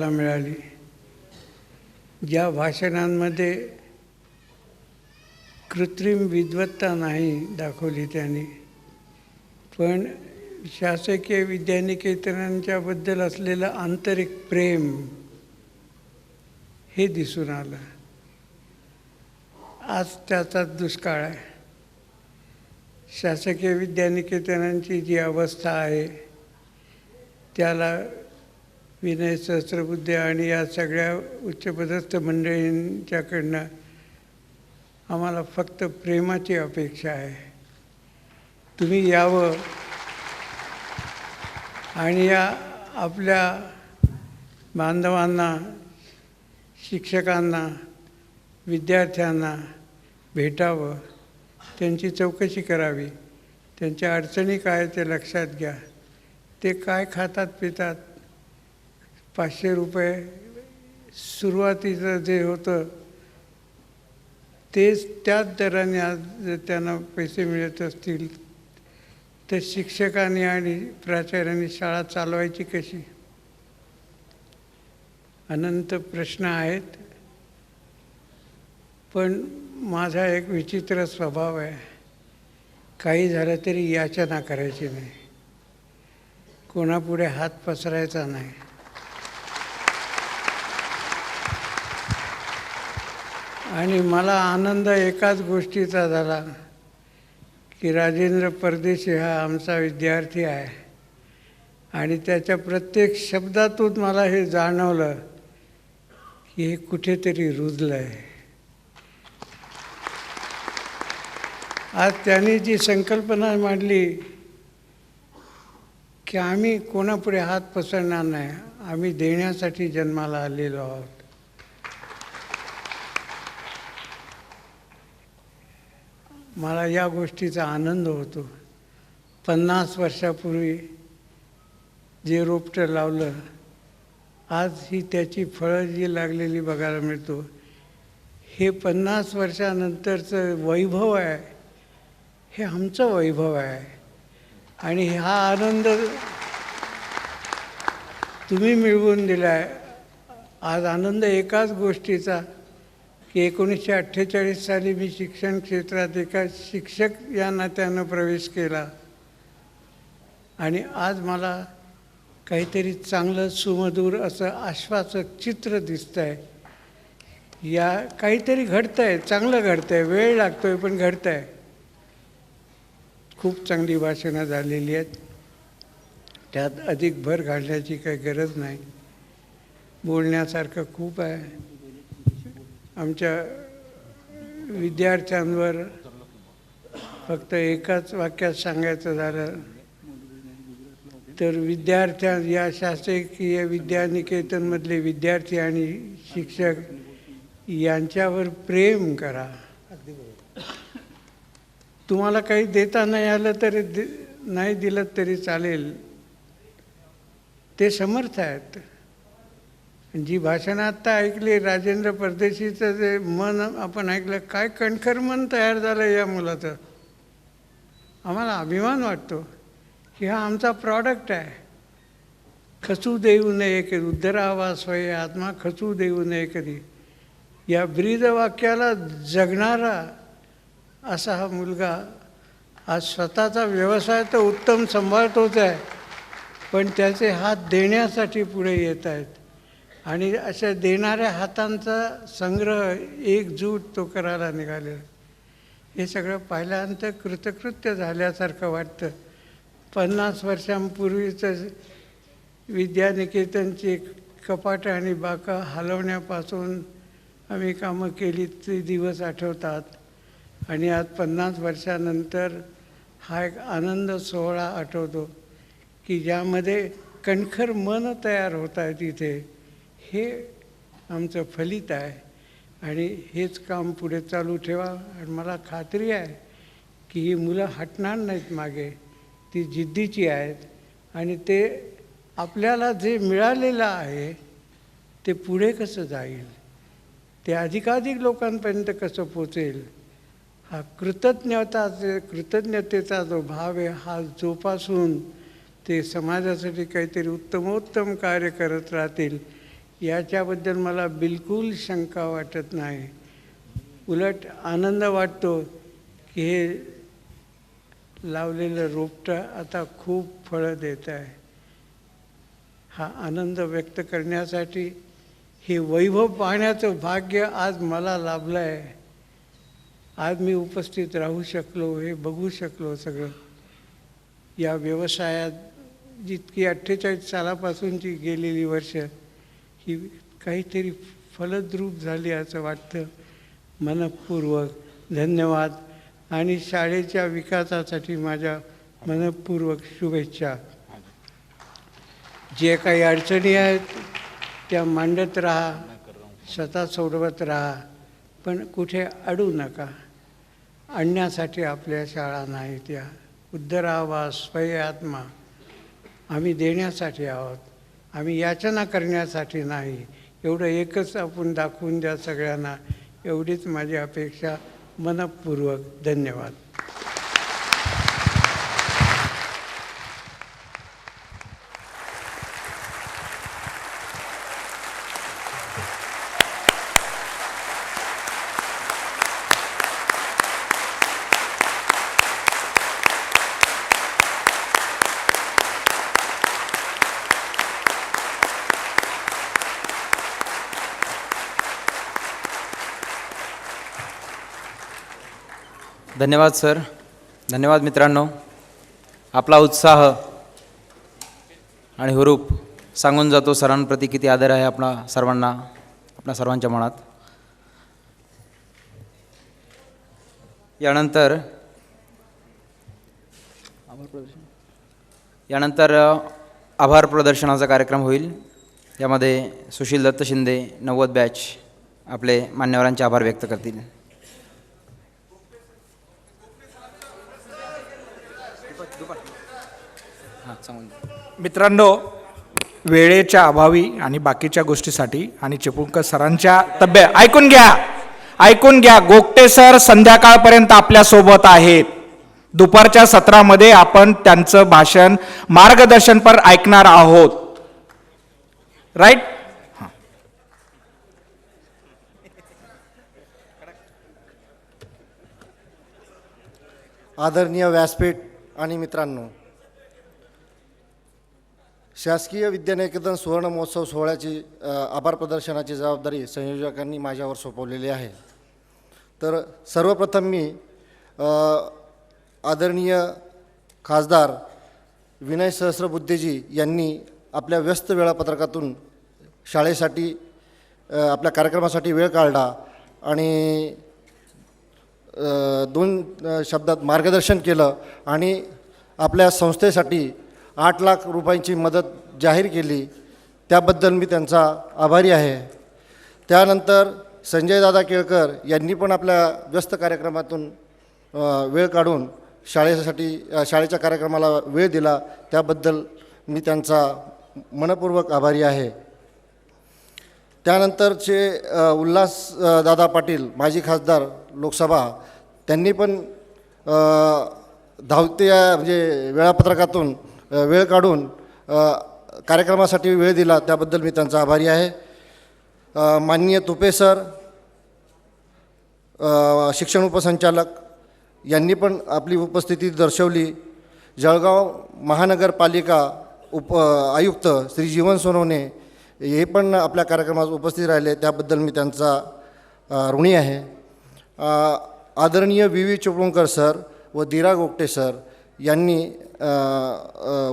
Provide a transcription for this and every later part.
मला मिळाली. ज्या भाषणांमध्ये कृत्रिम विद्वत्ता नाही दाखवली त्यांनी पण शासकीय विद्यानिकेतनांच्याबद्दल असलेलं आंतरिक प्रेम हे दिसून आलं. आज त्याचा दुष्काळ आहे. शासकीय विद्यानिकेतनांची जी अवस्था आहे त्याला विनय सहस्त्रबुद्धे आणि या सगळ्या उच्चपदस्थ मंडळींच्याकडनं आम्हाला फक्त प्रेमाची अपेक्षा आहे. तुम्ही यावं. आणि या आपल्या बांधवांना शिक्षकांना विद्यार्थ्यांना भेटावं. त्यांची चौकशी करावी. त्यांच्या अडचणी काय ते लक्षात घ्या. ते काय खातात पितात पाचशे रुपये सुरुवातीचं जे होतं तेच त्याच दराने आज जर त्यांना पैसे मिळत असतील तर शिक्षकांनी आणि प्राचार्यांनी शाळा चालवायची कशी? अनंत प्रश्न आहेत. पण माझा एक विचित्र स्वभाव आहे. काही झालं तरी याचना करायची नाही. कोणापुढे हात पसरायचा नाही. आणि मला आनंद एकाच गोष्टीचा झाला की राजेंद्र परदेशी हा आमचा विद्यार्थी आहे. आणि त्याच्या प्रत्येक शब्दातून मला हे जाणवलं की हे कुठेतरी रुजलं आहे आज त्यांनी जी संकल्पना मांडली की आम्ही कोणापुढे हात पसरणार नाही आम्ही देण्यासाठी जन्माला आलेलो आहोत. मला या गोष्टीचा आनंद होतो. पन्नास वर्षापूर्वी जे रोपटं लावलं आज ही त्याची फळं जी लागलेली बघायला मिळतो हे पन्नास वर्षानंतरचं वैभव आहे. हे आमचं वैभव आहे. आणि हा आनंद तुम्ही मिळवून दिला आहे आज आनंद एकाच गोष्टीचा की एकोणीसशे अठ्ठेचाळीस साली मी शिक्षण क्षेत्रात एका शिक्षक या नात्यानं प्रवेश केला. आणि आज मला काहीतरी चांगलं सुमधूर असं आश्वासक चित्र दिसतं आहे या काहीतरी घडतं आहे चांगलं घडतं आहे वेळ लागतो आहे पण घडतं आहे खूप चांगली भाषणं झालेली आहेत. त्यात अधिक भर घालण्याची काही गरज नाही. बोलण्यासारखं खूप आहे. आमच्या विद्यार्थ्यांवर फक्त एकाच वाक्यात सांगायचं झालं तर विद्यार्थ्यां या शासकीय विद्यानिकेतनमधले विद्यार्थी आणि शिक्षक यांच्यावर प्रेम करा. तुम्हाला काही देता नाही आलं तरी दे नाही दिलं तरी चालेल. ते समर्थ आहेत. जी भाषणं आत्ता ऐकली राजेंद्र परदेशीचं जे मन आपण ऐकलं काय कणखर मन तयार झालं या मुलाचं? आम्हाला अभिमान वाटतो की हा आमचा प्रॉडक्ट आहे. खचू देऊ नये कधी उद्धरावा स्वय आत्मा खचू देऊ नये कधी. या ब्रीद वाक्याला जगणारा असा हा मुलगा आज स्वतःचा व्यवसाय तर उत्तम सांभाळतोच आहे पण त्याचे हात देण्यासाठी पुढे येत आहेत. आणि अशा देणाऱ्या हातांचा संग्रह एकजूट तो करायला निघालेला. हे सगळं पाहिल्यानंतर कृतकृत्य झाल्यासारखं वाटतं. पन्नास वर्षांपूर्वीचं विद्यानिकेतनची कपाटं आणि बाका हलवण्यापासून आम्ही कामं केली ते दिवस आठवतात. आणि आज पन्नास वर्षानंतर हा एक आनंद सोहळा आठवतो की ज्यामध्ये कणखर मन तयार होत आहे तिथे. हे आमचं फलित आहे. आणि हेच काम पुढे चालू ठेवा. आणि मला खात्री आहे की ही मुलं हटणार नाहीत मागे. ती जिद्दीची आहेत. आणि ते आपल्याला जे मिळालेलं आहे ते पुढे कसं जाईल? ते अधिकाधिक लोकांपर्यंत कसं पोचेल? हा कृतज्ञता कृतज्ञतेचा जो भाव आहे हा जोपासून ते समाजासाठी काहीतरी उत्तमोत्तम कार्य करत राहतील. याच्याबद्दल मला बिलकुल शंका वाटत नाही. उलट आनंद वाटतो की हे लावलेलं रोपटं आता खूप फळं देत आहे. हा आनंद व्यक्त करण्यासाठी हे वैभव पाहण्याचं भाग्य आज मला लाभलं आहे आज मी उपस्थित राहू शकलो हे बघू शकलो सगळं. या व्यवसायात जितकी अठ्ठेचाळीस सालापासूनची गेलेली वर्ष की काहीतरी फलद्रूप झाली असं वाटतं. मनपूर्वक धन्यवाद. आणि शाळेच्या विकासासाठी माझ्या मनपूर्वक शुभेच्छा. जे काही अडचणी आहेत त्या मांडत राहा स्वतः सोडवत राहा पण कुठे अडू नका. आणण्यासाठी आपल्या शाळा नाहीत या. उद्धरावा स्वय आत्मा. आम्ही देण्यासाठी आहोत. आम्ही याचना करण्यासाठी नाही. एवढं एकच आपण दाखवून द्या सगळ्यांना. एवढीच माझी अपेक्षा. मनपूर्वक धन्यवाद. धन्यवाद सर. धन्यवाद मित्रांनो. आपला उत्साह आणि हुरूप सांगून जातो सरांप्रती किती आदर आहे आपणा सर्वांना आपल्या सर्वांच्या मनात. यानंतर यानंतर आभार प्रदर्शनाचा कार्यक्रम होईल. यामध्ये सुशील दत्त शिंदे नव्वद बॅच आपले मान्यवरांचे आभार व्यक्त करतील. सांगून द्या. मित्रांनो वेळेच्या अभावी आणि बाकीच्या गोष्टीसाठी आणि चिपळूणकर सरांच्या तब्येत ऐकून घ्या. ऐकून घ्या. गोगटे सर संध्याकाळपर्यंत आपल्यासोबत आहेत. दुपारच्या सत्रामध्ये आपण त्यांचं भाषण मार्गदर्शनपर ऐकणार आहोत. राईट आदरणीय व्यासपीठ आणि मित्रांनो शासकीय विद्यानिकेतन सुवर्ण महोत्सव सोहळ्याची आभार प्रदर्शनाची जबाबदारी संयोजकांनी माझ्यावर सोपवलेली आहे. तर सर्वप्रथम मी आदरणीय खासदार विनय सहस्रबुद्धेजी यांनी आपल्या व्यस्त वेळापत्रकातून शाळेसाठी आपल्या कार्यक्रमासाठी वेळ काढला आणि दोन शब्दात मार्गदर्शन केलं आणि आपल्या संस्थेसाठी आठ लाख रुपयांची मदत जाहीर केली. त्याबद्दल मी त्यांचा आभारी आहे. त्यानंतर संजयदादा केळकर यांनी पण आपल्या व्यस्त कार्यक्रमातून वेळ काढून शाळेसाठी शाळेच्या कार्यक्रमाला वेळ दिला. त्याबद्दल मी त्यांचा मनपूर्वक आभारी आहे. त्यानंतरचे उल्हास दादा पाटील माजी खासदार लोकसभा त्यांनी पण धावत्या म्हणजे वेळापत्रकातून वेळ काढून कार्यक्रमासाठी वेळ दिला त्याबद्दल मी त्यांचा आभारी आहे. माननीय तुपे सर शिक्षण उपसंचालक यांनी पण आपली उपस्थिती दर्शवली. जळगाव महानगरपालिका उप आयुक्त श्री जीवन सोनवणे हे पण आपल्या कार्यक्रमात उपस्थित राहिले त्याबद्दल मी त्यांचा ऋणी आहे. आदरणीय वी व्ही चिपळूणकर सर व दिरा गोगटे सर यांनी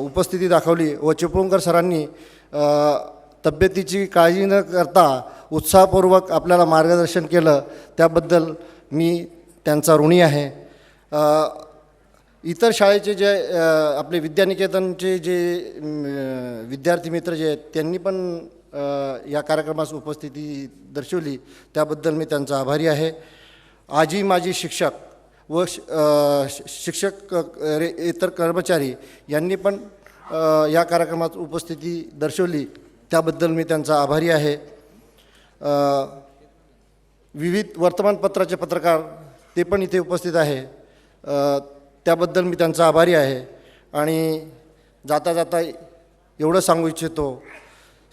उपस्थिती दाखवली व चिपळूणकर सरांनी तब्येतीची काळजी न करता उत्साहपूर्वक आपल्याला मार्गदर्शन केलं. त्याबद्दल मी त्यांचा ऋणी आहे. इतर शाळेचे जे आपले विद्यानिकेतनचे जे विद्यार्थी मित्र जे आहेत त्यांनी पण या कार्यक्रमास उपस्थिती दर्शवली. त्याबद्दल मी त्यांचा आभारी आहे. आजी माझी शिक्षक व श- शिक्षक रे इतर कर्मचारी यांनी पण या कार्यक्रमात उपस्थिती दर्शवली. त्याबद्दल मी त्यांचा आभारी आहे. विविध वर्तमानपत्राचे पत्रकार ते पण इथे उपस्थित आहे. त्याबद्दल मी त्यांचा आभारी आहे. आणि जाता जाता एवढं सांगू इच्छितो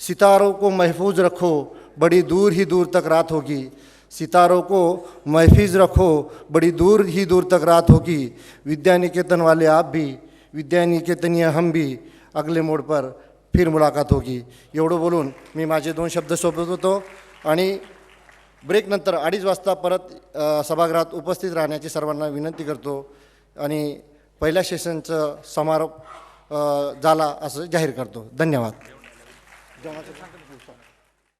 सितारों को महफूज रखो बड़ी दूर ही दूर तक रात होगी. सितारों को महफूज रखो। बड़ी दूर ही दूर तक रात होगी। विद्या निकेतन वाले आप भी विद्या निकेतनीय हम भी अगले मोड पर फिर मुलाकात होगी। एवढं बोलून मी माझे दोन शब्द सोबत होतो आणि ब्रेकनंतर अडीच वाजता परत सभागृहात उपस्थित राहण्याची सर्वांना विनंती करतो आणि पहिल्या सेशनचं समारोप झाला असं जाहीर करतो. धन्यवाद.